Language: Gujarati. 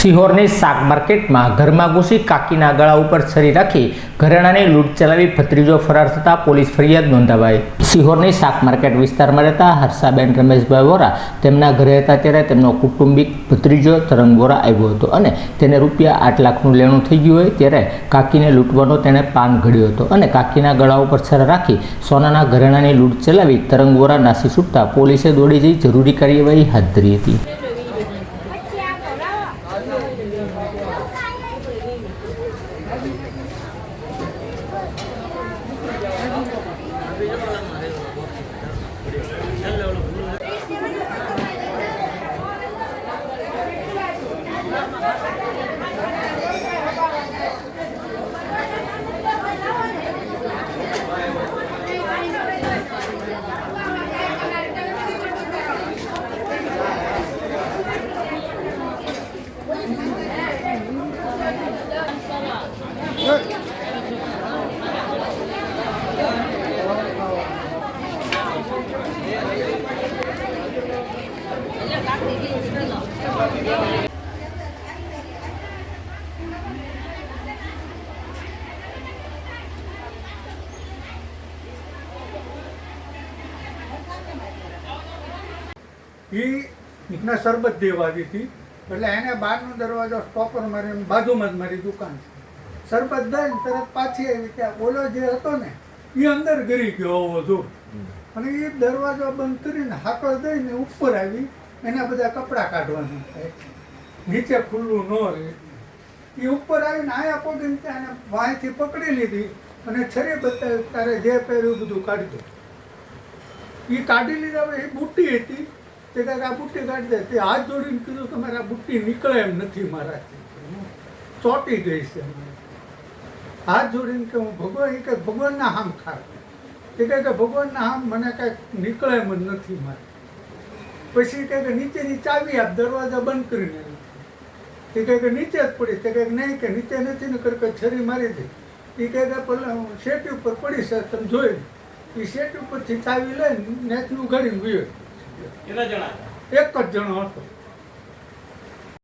સિહોરની શાક માર્કેટમાં ઘરમાં ઘૂસી કાકીના ગળા ઉપર છરી રાખી ઘરેણાની લૂંટ ચલાવી ભત્રીજો ફરાર થતા પોલીસ ફરિયાદ નોંધાવાઈ. સિહોરની શાક માર્કેટ વિસ્તારમાં રહેતા હર્ષાબેન રમેશભાઈ વોરા તેમના ઘરે હતા ત્યારે તેમનો કુટુંબિક ભત્રીજો તરંગ વોરા આવ્યો હતો અને તેને રૂપિયા આઠ લાખનું લેણું થઈ ગયું હોય ત્યારે કાકીને લૂંટવાનો તેણે પાન ઘડ્યો હતો અને કાકીના ગળા ઉપર છરા રાખી સોનાના ઘરેણાની લૂંટ ચલાવી તરંગ વોરા નાસી છૂટતા પોલીસે દોડી જઈ જરૂરી કાર્યવાહી હાથ ધરી હતી. Gracias. એ શરબત દેવા હતી એટલે એને બહારનો દરવાજો સ્ટોપર મારી બાજુમાં જ મારી દુકાન છે. શરબત દઈને તરત પાછી આવી ત્યાં ઓલો જે હતો ને એ અંદર ગરી ગયો હોવો જો. અને એ દરવાજો બંધ કરીને હાકળ દઈને ઉપર આવી. એના બધા કપડાં કાઢવાના થાય નીચે ખુલ્લું ન રહે. એ ઉપર આવીને આયા પગીને ત્યાં વાંયથી પકડી લીધી અને છરી બતાવી તારે જે પહેર્યું બધું કાઢી દો. એ કાઢી લીધા એ બુટ્ટી હતી. તે કાંઈક આ બુટ્ટી કાઢી દે. તે હાથ જોડીને કીધું કે મારે આ બુટ્ટી નીકળે એમ નથી મારાથી. ચોંટી ગઈ છે હાથ જોડીને કે હું ભગવાન એ કંઈક ભગવાનના હામ ખા. તે કહે કે, ભગવાનના હામ મને કાંઈક નીકળે એમ જ નથી મારે પછી કહે કે નીચેની ચાવી આપ દરવાજા બંધ કરીને. તે કહે કે નીચે જ પડી. તે કહે કે નહીં કે નીચે નથી ને કરે કે છરી મારી દે. એ કહે કે પેલા હું શેટી ઉપર પડી છે તમે જોઈ એ શેટ ઉપરથી ચાવી લઈને નેચનું ઘડીને ગયો એક જ જણો હતો.